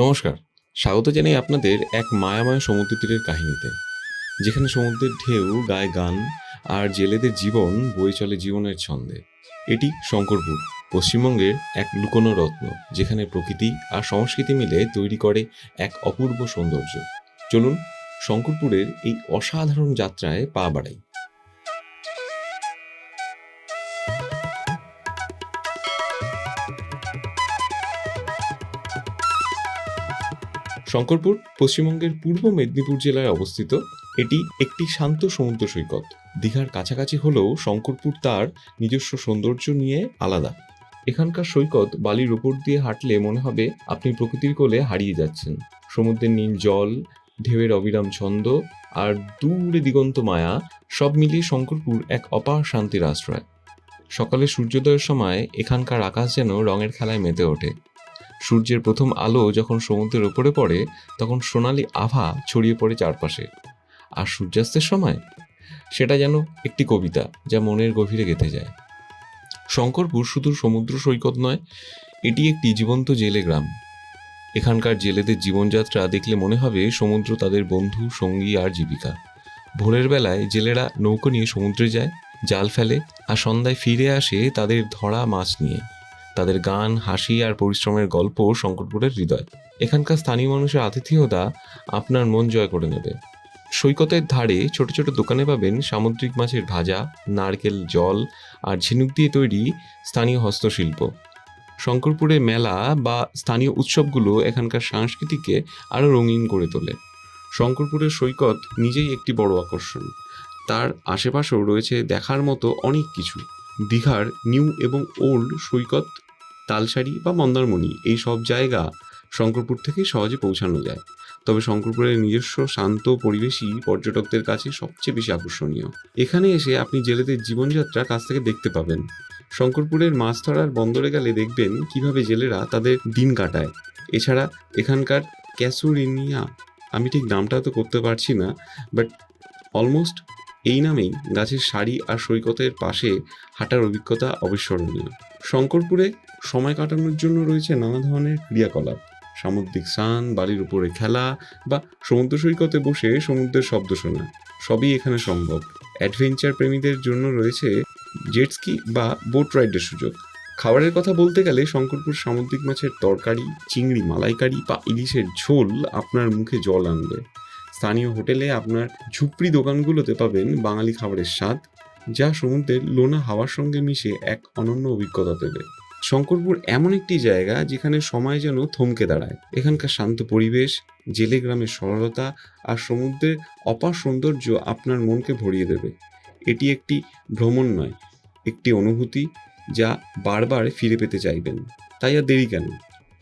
নমস্কার। স্বাগত জানাই আপনাদের এক মায়াময় সমুদ্র তীরের কাহিনীতে, যেখানে সমুদ্রের ঢেউ, গায়ে গান আর জেলেদের জীবন বয়ে চলে জীবনের ছন্দে। এটি শঙ্করপুর, পশ্চিমবঙ্গের এক লুকোনো রত্ন, যেখানে প্রকৃতি আর সংস্কৃতি মিলে তৈরি করে এক অপূর্ব সৌন্দর্য। চলুন শঙ্করপুরের এই অসাধারণ যাত্রায় পা বাড়াই। শঙ্করপুর, পশ্চিমবঙ্গের পূর্ব মেদিনীপুর জেলায় অবস্থিত এটি একটি শান্ত সমুদ্র সৈকত। দীঘার কাছাকাছি হলেও শঙ্করপুর তার নিজস্ব সৌন্দর্য নিয়ে আলাদা। এখানকার সৈকত বালির উপর দিয়ে হাঁটলে মনে হবে আপনি প্রকৃতির কোলে হারিয়ে যাচ্ছেন। সমুদ্রের নীল জল, ঢেউয়ের অবিরাম ছন্দ আর দূরে দিগন্ত মায়া সব মিলিয়ে শঙ্করপুর এক অপার শান্তির আশ্রয়। সকালে সূর্যোদয়ের সময় এখানকার আকাশ যেন রঙের খেলায় মেতে ওঠে। সূর্যের প্রথম আলো যখন সমুদ্রের ওপরে পড়ে, তখন সোনালি আভা ছড়িয়ে পড়ে চারপাশে। আর সূর্যাস্তের সময়? সেটা যেন একটি কবিতা যা মনের গভীরে গেঁথে যায়। শঙ্করপুর শুধু সমুদ্র সৈকত নয়, এটি একটি জীবন্ত জেলে গ্রাম। এখানকার জেলেদের জীবনযাত্রা দেখলে মনে হবে সমুদ্র তাদের বন্ধু, সঙ্গী আর জীবিকা। ভোরের বেলায় জেলেরা নৌকো নিয়ে সমুদ্রে যায়, জাল ফেলে আর সন্ধ্যায় ফিরে আসে তাদের ধরা মাছ নিয়ে। তাদের গান, হাসি আর পরিশ্রমের গল্প শঙ্করপুরের হৃদয়। এখানকার স্থানীয় মানুষের আতিথেয়তা আপনার মন জয় করে নেবে। সৈকতের ধারে ছোট ছোট দোকানে পাবেন সামুদ্রিক মাছের ভাজা, নারকেল, জল আর ঝিনুক দিয়ে তৈরি স্থানীয় হস্তশিল্প। শঙ্করপুরে মেলা বা স্থানীয় উৎসবগুলো এখানকার সংস্কৃতিকে আরও রঙিন করে তোলে। শঙ্করপুরের সৈকত নিজেই একটি বড় আকর্ষণ। তার আশেপাশেও রয়েছে দেখার মতো অনেক কিছু। দীঘার নিউ এবং ওল্ড সৈকত তালসারি বা মন্দারমণি, এই সব জায়গা শঙ্করপুর থেকে সহজে পৌঁছানো যায়। তবে শঙ্করপুরের নিজস্ব শান্ত পরিবেশই পর্যটকদের কাছে সবচেয়ে বেশি আকর্ষণীয়। এখানে এসে আপনি জেলেদের জীবনযাত্রা কাছ থেকে দেখতে পাবেন। শঙ্করপুরের মাছ ধরার বন্দরে গেলে দেখবেন কীভাবে জেলেরা তাদের দিন কাটায়। এছাড়া এখানকার ক্যাসুরিনিয়া, আমি ঠিক নামটা তো করতে পারছি না বাট অলমোস্ট এই নামেই গাছের সারি আর সৈকতের পাশে হাঁটার অভিজ্ঞতা অবিস্মরণীয়। শঙ্করপুরে সময় কাটানোর জন্য রয়েছে নানা ধরনের ক্রিয়াকলাপ। সামুদ্রিক স্নান, বাড়ির উপরে খেলা বা সমুদ্র সৈকতে বসে সমুদ্রের শব্দ শোনা, সবই এখানে সম্ভব। অ্যাডভেঞ্চার প্রেমীদের জন্য রয়েছে জেটস্কি বা বোট রাইডের সুযোগ। খাবারের কথা বলতে গেলে শঙ্করপুর সামুদ্রিক মাছের তরকারি, চিংড়ি মালাইকারি বা ইলিশের ঝোল আপনার মুখে জল আনবে। স্থানীয় হোটেলে আপনার ঝুপড়ি দোকানগুলোতে পাবেন বাঙালি খাবারের স্বাদ যা সমুদ্রের লোনা হাওয়ার সঙ্গে মিশে এক অনন্য অভিজ্ঞতা দেবে। শঙ্করপুর এমন একটি জায়গা যেখানে সময় যেন থমকে দাঁড়ায়। এখানকার শান্ত পরিবেশ, জেলে গ্রামের সরলতা আর সমুদ্রের অপার সৌন্দর্য আপনার মনকে ভরিয়ে দেবে। এটি একটি ভ্রমণ নয়, একটি অনুভূতি যা বারবার ফিরে পেতে চাইবেন। তাই আর দেরি কেন?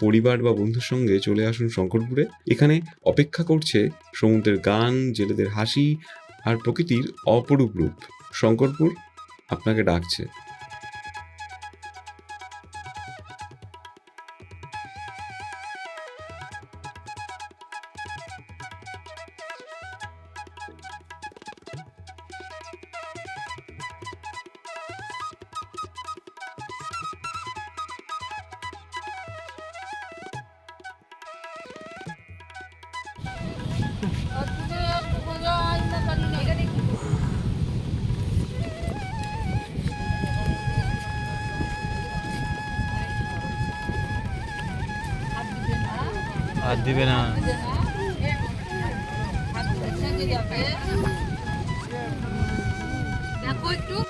পরিবার বা বন্ধুর সঙ্গে চলে আসুন শঙ্করপুরে। এখানে অপেক্ষা করছে সমুদ্রের গান, জেলেদের হাসি আর প্রকৃতির অপরূপ রূপ। শঙ্করপুর আপনাকে ডাকছে। আর দিবে না। দেখো একটু।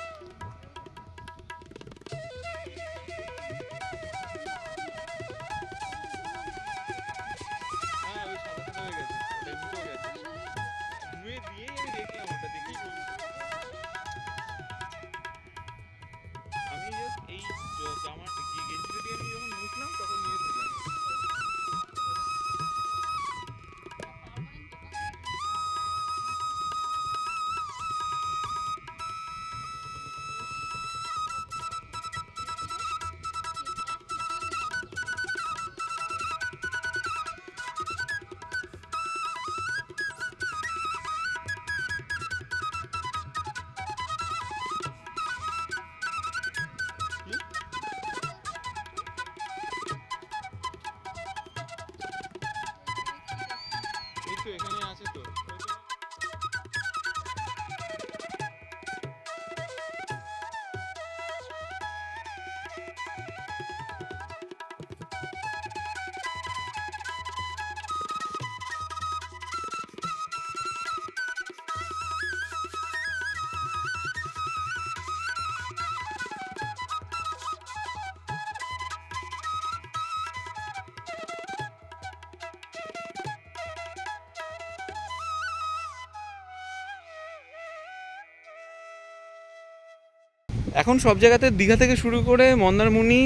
এখন সব জায়গাতে দীঘা থেকে শুরু করে মন্দারমণি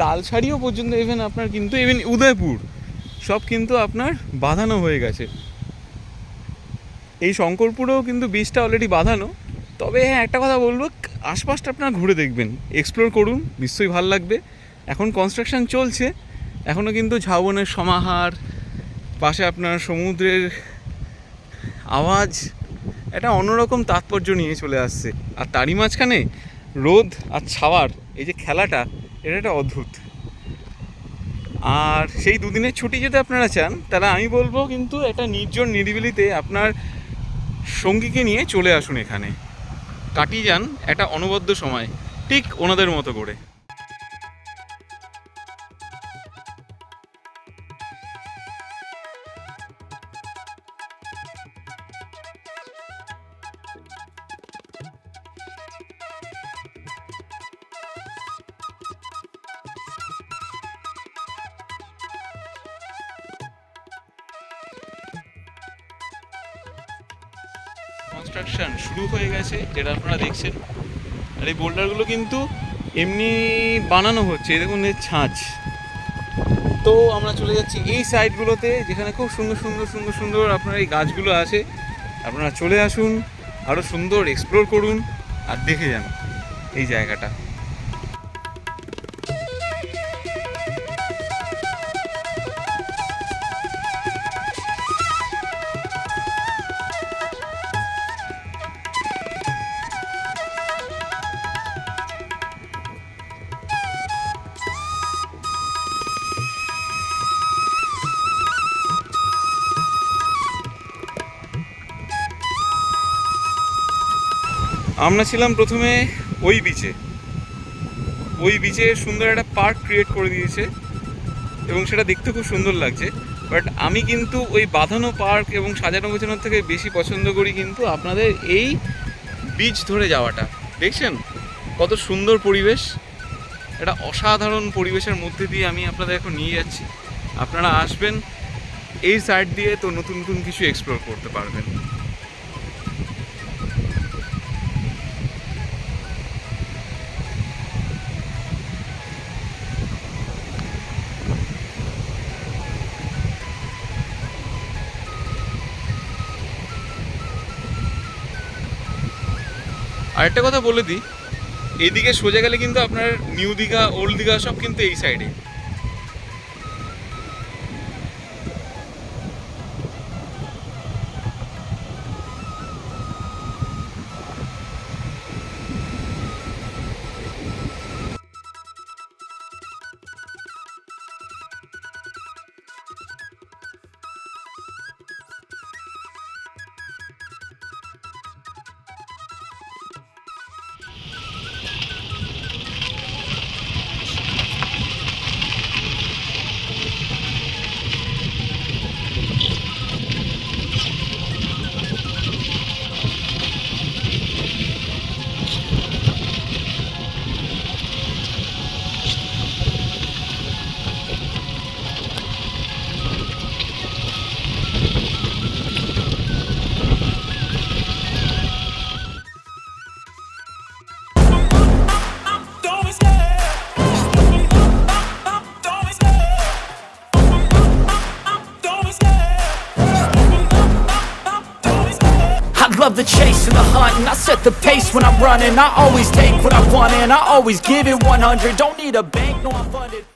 তালসারিও পর্যন্ত ইভেন আপনার কিন্তু ইভেন উদয়পুর, সব কিন্তু আপনার বাঁধানো হয়ে গেছে। এই শঙ্করপুরেও কিন্তু বীজটা অলরেডি বাঁধানো। তবে হ্যাঁ একটা কথা বলব, আশপাশটা আপনারা ঘুরে দেখবেন এক্সপ্লোর করুন, নিশ্চয়ই ভালো লাগবে। এখন কনস্ট্রাকশন চলছে এখনও কিন্তু ঝাউবনের সমাহার, পাশে আপনার সমুদ্রের আওয়াজ, একটা অন্যরকম তাৎপর্য নিয়ে চলে আসছে। আর তারই মাঝখানে রোদ আর ছাওয়ার, এই যে খেলাটা, এটা একটা অদ্ভুত। আর সেই দুদিনের ছুটি যদি আপনারা চান, তাহলে আমি বলব কিন্তু একটা নির্জন নিরিবিলিতে আপনার সঙ্গীকে নিয়ে চলে আসুন এখানে। কাটিয়ে যান একটা অনবদ্য সময়, ঠিক ওনাদের মতো করে। কনস্ট্রাকশন শুরু হয়ে গেছে, যেটা আপনারা দেখছেন। আর এই বোল্ডারগুলো কিন্তু এমনি বানানো হচ্ছে দেখুন ছাঁচ। তো আমরা চলে যাচ্ছি এই সাইডগুলোতে, যেখানে খুব সুন্দর সুন্দর সুন্দর সুন্দর আপনার এই গাছগুলো আছে। আপনারা চলে আসুন আরও সুন্দর এক্সপ্লোর করুন, আর দেখে যান এই জায়গাটা। আমরা ছিলাম প্রথমে ওই বিচে ওই বিচে সুন্দর একটা পার্ক ক্রিয়েট করে দিয়েছে এবং সেটা দেখতে খুব সুন্দর লাগছে। বাট আমি কিন্তু ওই বাঁধানো পার্ক এবং সাজানো গোছানোর থেকে বেশি পছন্দ করি কিন্তু আপনাদের এই বিচ ধরে যাওয়াটা। দেখছেন? কত সুন্দর পরিবেশ। একটা অসাধারণ পরিবেশের মধ্যে দিয়ে আমি আপনাদের এখন নিয়ে যাচ্ছি। আপনারা আসবেন এই সাইড দিয়ে তো নতুন নতুন কিছু এক্সপ্লোর করতে পারবেন। আরেকটা কথা বলে দিই, এদিকে সোজা গেলে কিন্তু আপনার নিউ দীঘা ওল্ড দীঘা সব কিন্তু এই সাইডে the pace when I'm running I always take what I want and I always give it 100 Don't need a bank, no I'm funded